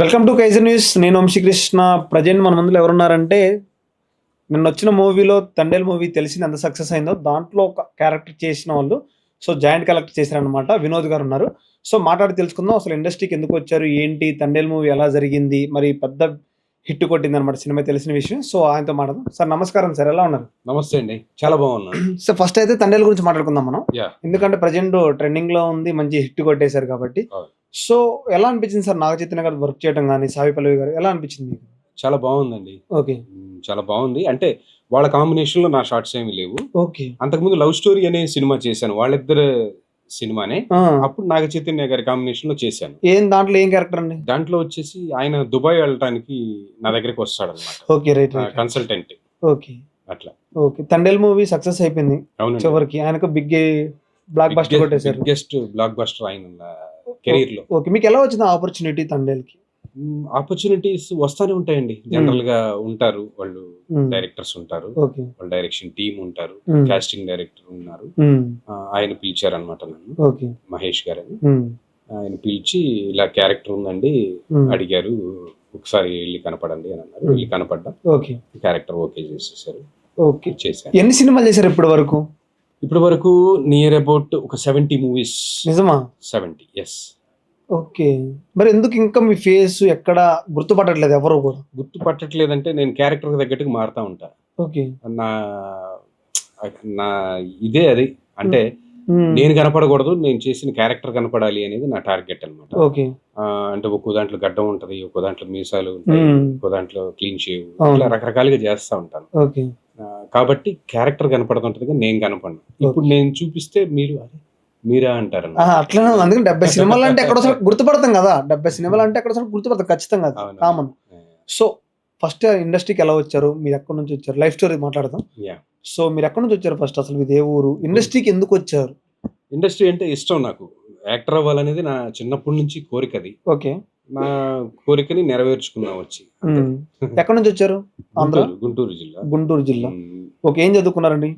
Welcome to Kaiser news నేను Vamsikrishna present మన ముందులో ఎవరున్నారంటే నిన్న వచ్చిన మూవీలో తండేల్ మూవీ తెలిసింది ఎంత సక్సెస్ అయిందో దాంట్లో ఒక క్యారెక్టర్ చేసిన వాళ్ళు సో జాయింట్ కలెక్టర్ చేశారనమాట వినోద్ గారు ఉన్నారు. సో మాట్లాడి తెలుసుకుందాం అసలు ఇండస్ట్రీకి ఎందుకు వచ్చారు ఏంటి తండేల్ మూవీ ఎలా జరిగింది మరి పెద్ద హిట్ కొట్టింది అనమాట సినిమా తెలిసిన విషయం. సో ఆయనతో మాట్లాడదాం. సార్ నమస్కారం సార్ ఎలా ఉన్నారు? నమస్తే అండి చాలా బాగున్నాను. సో ఫస్ట్ అయితే తండేల్ గురించి మాట్లాడుకుందాం మనం. ఎందుకంటే ప్రజెంట్ ట్రెండింగ్లో ఉంది మంచి హిట్ కొట్టేశారు కాబట్టి. సో ఎలా అనిపించింది సార్ నాగ చైతన్య గారు వర్క్ చేయడం కానీ సావి పల్లవి గారు? ఎలా అనిపించింది మీకు? చాలా బాగుందండి. ఓకే. చాలా బాగుంది. అంటే వాళ్ళ కాంబినేషన్లో నా షార్ట్స్ ఏమి లేవు. ఓకే. అంతకుముందు లవ్ స్టోరీ అనే సినిమా చేశాను. వాళ్ళిద్దరు సినిమానే. అప్పుడు నాగ చైతన్య గారి కాంబినేషన్లో చేశాను. ఏం దాంట్లో ఏం క్యారెక్టర్ అండి? దాంట్లో వచ్చేసి ఆయన దుబాయ్ వెళ్ళటానికి నా దగ్గరికి వస్తాడు ఓకే రైట్ అనమాట కన్సల్టెంట్. ఓకే. అట్లా. ఓకే. తండేల్ మూవీ సక్సెస్ అయిపోయింది చివరికి. ఆయనకు బిగ్ బ్లాక్ బస్టర్ కొట్టేశారు. బిగ్గెస్ట్ బ్లాక్ బస్టర్ ఆయన కెరీర్లో ఓకే. మీకు ఎలా వచ్చింది ఆపర్చునిటీ తండేల్కి ఆపర్చునిటీస్ వస్తానే ఉంటాయండి. జనరల్గా ఉంటారు. వాళ్ళు. డైరెక్టర్స్ ఉంటారు. వాళ్ళ డైరెక్షన్ టీం ఉంటారు. కాస్టింగ్ డైరెక్టర్ ఉన్నారు. ఆయన పిలిచారనమాట నన్ను. ఓకే. మహేష్ గారని. ఆయన పిలిచి ఇలా క్యారెక్టర్ ఉందండి. అడిగారు ఒకసారి వెళ్ళి కనపడండి అని అన్నారు. వెళ్ళి కనపడ్డా. ఓకే. క్యారెక్టర్ ఓకే చేసేసారు. ఓకే. చేశాను. ఎన్ని సినిమాలు చేశారు ఇప్పటి వరకు ఇప్పటి వరకు నియర్ అబౌట్ ఒక సెవెంటీ మూవీస్. నిజమా? Seventy yes okay. మరి ఎందుకు ఇంకా మీ ఫేస్ ఎక్కడ గుర్తుపట్టట్లేదు ఎవరు కూడా? గుర్తు పట్టట్లేదంటే నేను క్యారెక్టర్ తగ్గట్టుగా మారుతా ఉంటా. ఓకే. నా నా ఇదే అది. అంటే నేను కనపడకూడదు నేను చేసిన క్యారెక్టర్ కనపడాలి అనేది నా టార్గెట్ అనమాట ఓకే. అంటే ఒక్కో దాంట్లో గడ్డం ఉంటది ఒక్కో దాంట్లో మీసాలు ఉంటాయి ఒక్కో దాంట్లో క్లీన్ షేవ్. ఇట్లా రకరకాలుగా చేస్తా ఉంటాను. ఓకే. కాబట్టి క్యారెక్టర్ కనపడుతుంటది కానీ నేను కనపడను. ఇప్పుడు నేను చూపిస్తే మీరు అరే మీరా అంటారు అట్లనే ఉంది. అందుకని డెబ్బై సినిమాలు అంటే ఎక్కడ గుర్తుపడతాం కదా. డెబ్బై సినిమాలు అంటే ఎక్కడ గుర్తుపడతాం ఖచ్చితంగా. కామన్. సో ఫస్ట్ ఇండస్ట్రీకి ఎలా వచ్చారు? మీరు ఎక్కడి నుంచి వచ్చారు? లైఫ్ స్టోరీ మాట్లాడదాం. సో మీరు ఎక్కడి నుంచి వచ్చారు ఫస్ట్? అసలు మీది ఏ ఊరు? ఇండస్ట్రీకి ఎందుకు వచ్చారు? ఇండస్ట్రీ అంటే ఇష్టం నాకు. యాక్టర్ అవ్వాలనేది నా చిన్నప్పటి నుంచి కోరిక అది ఓకే. నా కోరికని నెరవేర్చుకున్నా వచ్చి. ఎక్కడి నుంచి వచ్చారు ఆంధ్ర? గుంటూరు జిల్లా. గుంటూరు జిల్లా. ఓకే ఏం చదువుకున్నారండి?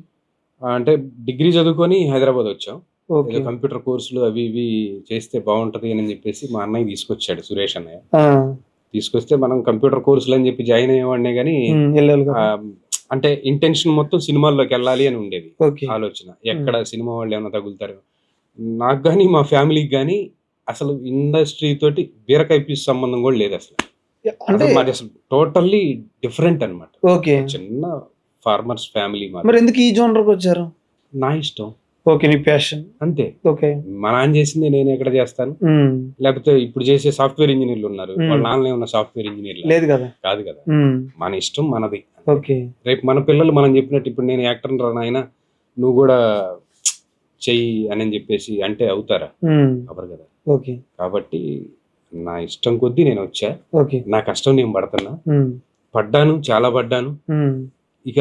అంటే డిగ్రీ చదువుకొని హైదరాబాద్ వచ్చాం. కంప్యూటర్ కోర్సులు అవి ఇవి చేస్తే బాగుంటది అని చెప్పేసి మా అన్నయ్య తీసుకొచ్చాడు సురేష్ అన్నయ్య. తీసుకొస్తే మనం కంప్యూటర్ కోర్సులు అని చెప్పి జాయిన్ అయ్యేవాడినే కానీ. అంటే ఇంటెన్షన్ మొత్తం సినిమాల్లోకి వెళ్ళాలి అని ఉండేది ఓకే. ఆలోచన. ఎక్కడ సినిమా వాళ్ళు ఏమైనా తగులుతారు. నాకు కానీ మా ఫ్యామిలీకి కానీ అసలు ఇండస్ట్రీ తోటి బీరకాయ పీస్ సంబంధం కూడా లేదు అసలు. అంటే మాది అసలు టోటల్లీ డిఫరెంట్ అన్నమాట. ఓకే. చిన్న ఫార్మర్స్ ఫ్యామిలీ మరి ఎందుకు ఈ జోనర్కి వచ్చారు? నా ఇష్టం. ఓకే నీ ప్యాషన్. అంతే. ఓకే. మా నాన్న చేసింది నేను ఎక్కడ చేస్తాను. లేకపోతే ఇప్పుడు చేసే సాఫ్ట్వేర్ ఇంజనీర్లు ఉన్నారు. వాళ్ళ నాన్న ఉన్న సాఫ్ట్వేర్ ఇంజనీర్లు. లేదు కదా. కాదు కదా. మన ఇష్టం మనది. ఓకే. రేపు మన పిల్లలు మనం చెప్పినట్టు ఇప్పుడు నేను యాక్టర్ రా నాయన నువ్వు కూడా చెయ్యి అని చెప్పేసి అంటే అవుతారా? అవరు కదా. ఓకే. కాబట్టి నా ఇష్టం కొద్దీ నేను వచ్చా. ఓకే. నా కష్టం నేను పడుతున్నా. పడ్డాను చాలా పడ్డాను. ఇక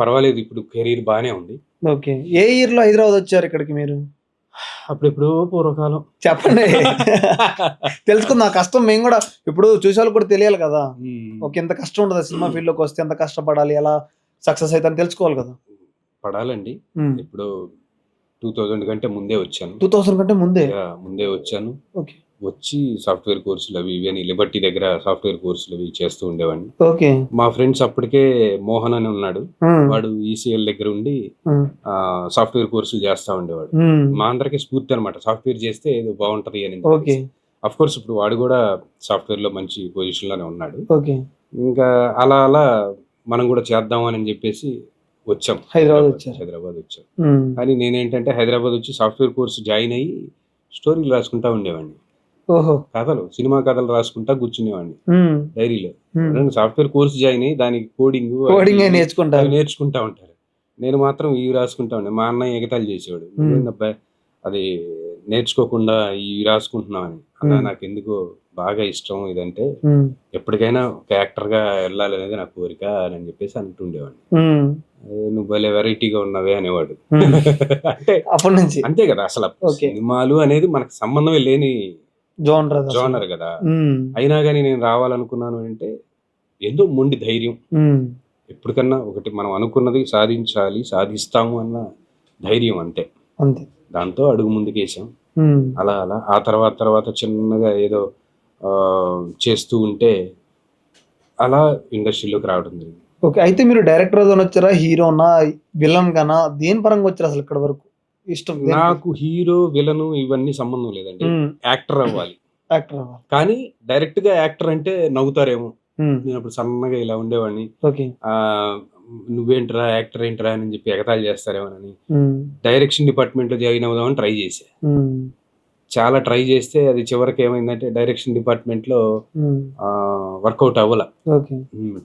పర్వాలేదు ఇప్పుడు కెరీర్ బాగానే ఉంది. ఓకే. ఏ ఇయర్లో హైదరాబాద్ వచ్చారు ఇక్కడికి మీరు? అప్పుడెప్పుడో పూర్వకాలం. చెప్పండి. తెలుసుకుందాం కష్టం మేము కూడా ఇప్పుడు చూసే వాళ్ళకి కూడా తెలియాలి కదా. ఓకే ఎంత కష్టం ఉంటుంది సినిమా ఫీల్డ్లోకి వస్తే ఎంత కష్టపడాలి ఎలా సక్సెస్ అవుతారని తెలుసుకోవాలి కదా. పడాలండి. ఇప్పుడు టూ థౌజండ్ కంటే ముందే వచ్చాను. టూ థౌసండ్ కంటే ముందే? ముందే వచ్చాను. ఓకే. వచ్చి సాఫ్ట్వేర్ కోర్సులు అవి ఇవి అని లిబర్టీ దగ్గర సాఫ్ట్వేర్ కోర్సులు అవి చేస్తూ ఉండేవాడిని. ఓకే. మా ఫ్రెండ్స్ అప్పటికే మోహన్ అని ఉన్నాడు. వాడు ఈసీఎల్ దగ్గర ఉండి సాఫ్ట్వేర్ కోర్సులు చేస్తా ఉండేవాడు. మా అందరికి స్ఫూర్తి అనమాట సాఫ్ట్వేర్ చేస్తే ఏదో బాగుంటది అని ఓకే. అఫ్ కోర్స్ ఇప్పుడు వాడు కూడా సాఫ్ట్వేర్లో మంచి పొజిషన్లోనే ఉన్నాడు. ఓకే. ఇంకా అలా అలా మనం కూడా చేద్దాం అని చెప్పేసి వచ్చాం. హైదరాబాద్ వచ్చారు. హైదరాబాద్ వచ్చాం. కానీ నేనేంటంటే హైదరాబాద్ వచ్చి సాఫ్ట్వేర్ కోర్సు జాయిన్ అయ్యి స్టోరీలు రాసుకుంటా ఉండేవాడిని. ఓహో. కథలు సినిమా కథలు రాసుకుంటా కూర్చునేవాడిని. డైరీలో. సాఫ్ట్వేర్ కోర్సు జాయిన్ అయ్యి దానికి కోడింగ్ కోడింగ్ అవి నేర్చుకుంటా. ఉంటారు. నేను మాత్రం ఇవి రాసుకుంటా ఉండే. మా అన్నయ్య ఎగతాళి చేసేవాడు. ఏందబ్బా అది నేర్చుకోకుండా ఇవి రాసుకుంటున్నామని అన్న. నాకు ఎందుకో బాగా ఇష్టం ఇదంటే ఎప్పటికైనా ఒక యాక్టర్గా వెళ్ళాలి అనేది నా కోరిక అని చెప్పేసి అంటుండేవాడిని. ఉమ్, "ఏ, నువ్వు భలే వెరైటీగా ఉన్నవే అనేవాడు. అంటే అప్పటి నుంచి. అంతే కదా అసలు. సినిమాలు అనేది మనకు సంబంధమే లేని జోనర్. జోనర్ కదా. అయినా కానీ నేను రావాలనుకున్నాను అంటే ఏదో మొండి ధైర్యం. ఎప్పటికన్నా ఒకటి మనం అనుకున్నది సాధించాలి సాధిస్తాము అన్న ధైర్యం అంతే. అంతే. దాంతో అడుగు ముందుకేసాం. అలా అలా. ఆ తర్వాత తర్వాత చిన్నగా ఏదో చేస్తూ ఉంటే అలా ఇండస్ట్రీలోకి రావడం జరిగింది. ఓకే అయితే మీరు డైరెక్టర్ వచ్చారా? హీరోనా? విలన్ గానా? దేని పరంగా వచ్చారు అసలు ఇక్కడ వరకు? ఇష్టం నాకు హీరో విలను ఇవన్నీ సంబంధం లేదండి. యాక్టర్ అవ్వాలి. యాక్టర్ అవ్వాలి. కానీ డైరెక్ట్గా యాక్టర్ అంటే నవ్వుతారేమో. నేను అప్పుడు సన్నగా ఇలా ఉండేవాడిని. నువ్వేంట్రా యాక్టర్ ఏంట్రా అని చెప్పి ఎగతాళి చేస్తారేమోనని. డైరెక్షన్ డిపార్ట్మెంట్లో జాయిన్ అవుదామని ట్రై చేశా. చాలా ట్రై చేస్తే అది చివరికి ఏమైందంటే డైరెక్షన్ డిపార్ట్మెంట్లో వర్కౌట్ అవ్వాల.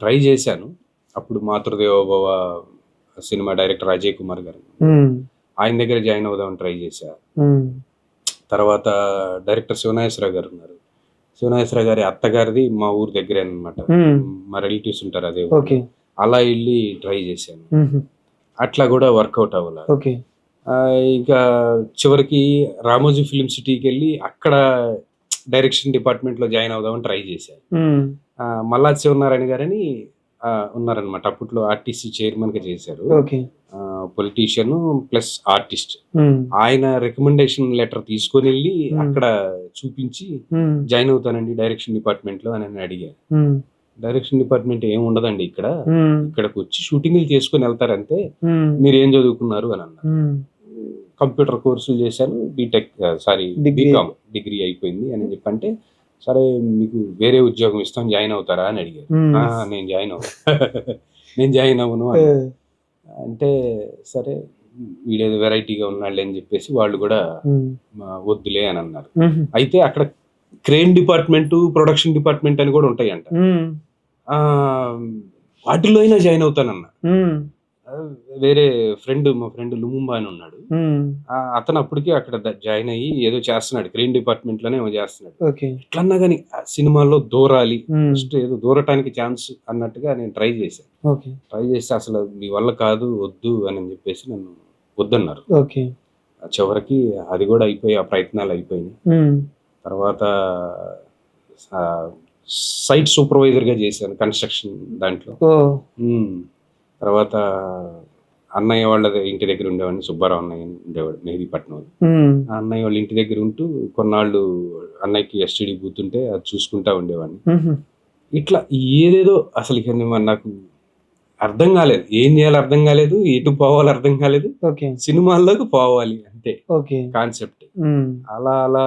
ట్రై చేశాను. అప్పుడు మాతృదేవోభవ సినిమా డైరెక్టర్ అజయ్ కుమార్ గారు. ఆయన దగ్గర జాయిన్ అవుదామని ట్రై చేశా. తర్వాత డైరెక్టర్ శివనాగేశ్వరరావు గారు ఉన్నారు. శివనాగేశ్వరరావు గారి అత్తగారిది మా ఊరు దగ్గరే అనమాట మా రిలేటివ్స్ ఉంటారు అదే అలా వెళ్ళి ట్రై చేశాను. అట్లా కూడా వర్కౌట్ అవ్వాల. ఇంకా చివరికి రామోజీ ఫిలిం సిటీకి వెళ్ళి అక్కడ డైరెక్షన్ డిపార్ట్మెంట్లో జాయిన్ అవుదామని ట్రై చేశాను ఆ, మల్లాది శివనారాయణ గారని ఉన్నారనమాట అప్పట్లో ఆర్టీసీ చైర్మన్గా చేశారు పొలిటీషియన్ ప్లస్ ఆర్టిస్ట్. ఆయన రికమెండేషన్ లెటర్ తీసుకొని వెళ్ళి. అక్కడ చూపించి జాయిన్ అవుతానండి డైరెక్షన్ డిపార్ట్మెంట్లో అని అడిగాను డైరెక్షన్ డిపార్ట్మెంట్ ఏం ఉండదండి ఇక్కడ. ఇక్కడికి వచ్చి షూటింగ్లు చేసుకొని వెళ్తారంటే మీరు ఏం చదువుకున్నారు అని అన్నారు. కంప్యూటర్ కోర్సులు చేశాను బీటెక్ సారీ. బీకామ్ డిగ్రీ అయిపోయింది అని చెప్పంటే సరే మీకు వేరే ఉద్యోగం ఇస్తాం జాయిన్ అవుతారా అని అడిగారు. "ఆ, నేను జాయిన్ అవ్వను. నేను జాయిన్ అవ్వను. అంటే సరే వీడేదో వెరైటీగా ఉన్నాడు అని చెప్పేసి వాళ్ళు కూడా "మా వద్దులే అని అన్నారు. అయితే అక్కడ క్రెయిన్ డిపార్ట్మెంట్ ప్రొడక్షన్ డిపార్ట్మెంట్ అని కూడా ఉంటాయంట. ఆ, వాటిల్లో అయినా జాయిన్ అవుతానన్న. వేరే ఫ్రెండ్ మా ఫ్రెండ్ లుముంబా అని ఉన్నాడు. ఆ, అతను అప్పటికే అక్కడ జాయిన్ అయ్యి ఏదో చేస్తున్నాడు క్రెయిన్ డిపార్ట్మెంట్లోనే ఏమో చేస్తున్నాడు. ఎట్లన్నా కానీ సినిమాల్లో దూరాలి ఫస్ట్ ఏదో దూరటానికి ఛాన్స్ అన్నట్టుగా నేను ట్రై చేశాను ఓకే. ట్రై చేస్తే అసలు మీ వల్ల కాదు వద్దు అని చెప్పేసి నన్ను వద్దన్నారు. ఓకే. చివరికి అది కూడా అయిపోయి ఆ ప్రయత్నాలు అయిపోయినాయి. తర్వాత సైట్ సూపర్వైజర్గా చేశాను కన్స్ట్రక్షన్ దాంట్లో. తర్వాత అన్నయ్య వాళ్ళ ఇంటి దగ్గర ఉండేవాడిని సుబ్బారావు అన్నయ్య అని ఉండేవాడు మెహదీపట్నం ఆ అన్నయ్య వాళ్ళ ఇంటి దగ్గర ఉంటూ కొన్నాళ్ళు అన్నయ్యకి ఎస్టీడీ బూతుంటే అది చూసుకుంటా ఉండేవాడిని. ఇట్లా ఏదేదో అసలు నాకు అర్థం కాలేదు. ఏం చేయాలో అర్థం కాలేదు ఎటు పోవాలో అర్థం కాలేదు. ఓకే. సినిమాల్లోకి పోవాలి అంతే. ఓకే. కాన్సెప్ట్. అలా అలా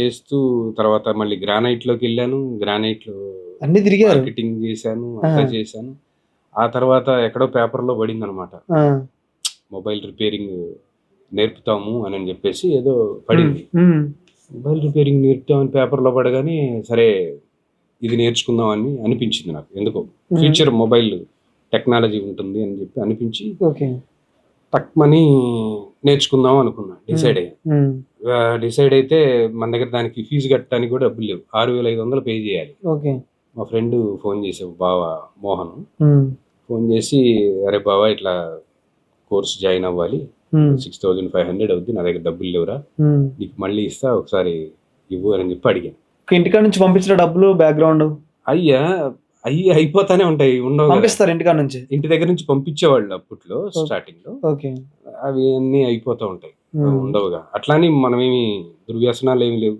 చేస్తూ తర్వాత మళ్ళీ గ్రానైట్లోకి వెళ్ళాను. గ్రానైట్లో అన్ని తిరిగారు. మార్కెటింగ్ చేశాను అంతా. చేశాను. ఆ తర్వాత ఎక్కడో పేపర్లో పడింది అనమాట. మొబైల్ రిపేరింగ్ నేర్పుతాము అని అని చెప్పేసి ఏదో పడింది. మొబైల్ రిపేరింగ్ నేర్పుతామని పేపర్లో పడగానే సరే ఇది నేర్చుకుందాం అని అనిపించింది నాకు ఎందుకో. ఫ్యూచర్ మొబైల్ టెక్నాలజీ ఉంటుంది అని చెప్పి అనిపించి తక్కువని నేర్చుకుందాం అనుకున్నా డిసైడ్ అయ్యా. డిసైడ్ అయితే మన దగ్గర దానికి ఫీజు కట్టడానికి కూడా డబ్బులు లేవు ఆరు వేల ఐదు వందలు పే చేయాలి ఓకే మా ఫ్రెండ్ ఫోన్ చేసావు బావ మోహన్. ఫోన్ చేసి అరే బావా ఇట్లా కోర్స్ జాయిన్ అవ్వాలి. సిక్స్ థౌజండ్ ఫైవ్ హండ్రెడ్ అవుద్ది నా దగ్గర డబ్బులు లేవురా. నీకు మళ్ళీ ఇస్తా ఒకసారి ఇవ్వు అని చెప్పి అడిగాను ఇంటికాడ నుంచి పంపించిన డబ్బులు బ్యాక్గ్రౌండ్ అయ్యా అయ్యి అయిపోతానే ఉంటాయి ఉండవు. పంపిస్తారు ఇంటికాడ నుంచి? ఇంటి దగ్గర నుంచి పంపించేవాళ్ళు అప్పట్లో స్టార్టింగ్లో. ఓకే. అవి అన్నీ అయిపోతూ ఉంటాయి. ఉండవుగా. అట్లాని మనమేమి దుర్వ్యసనాలు ఏమి లేవు.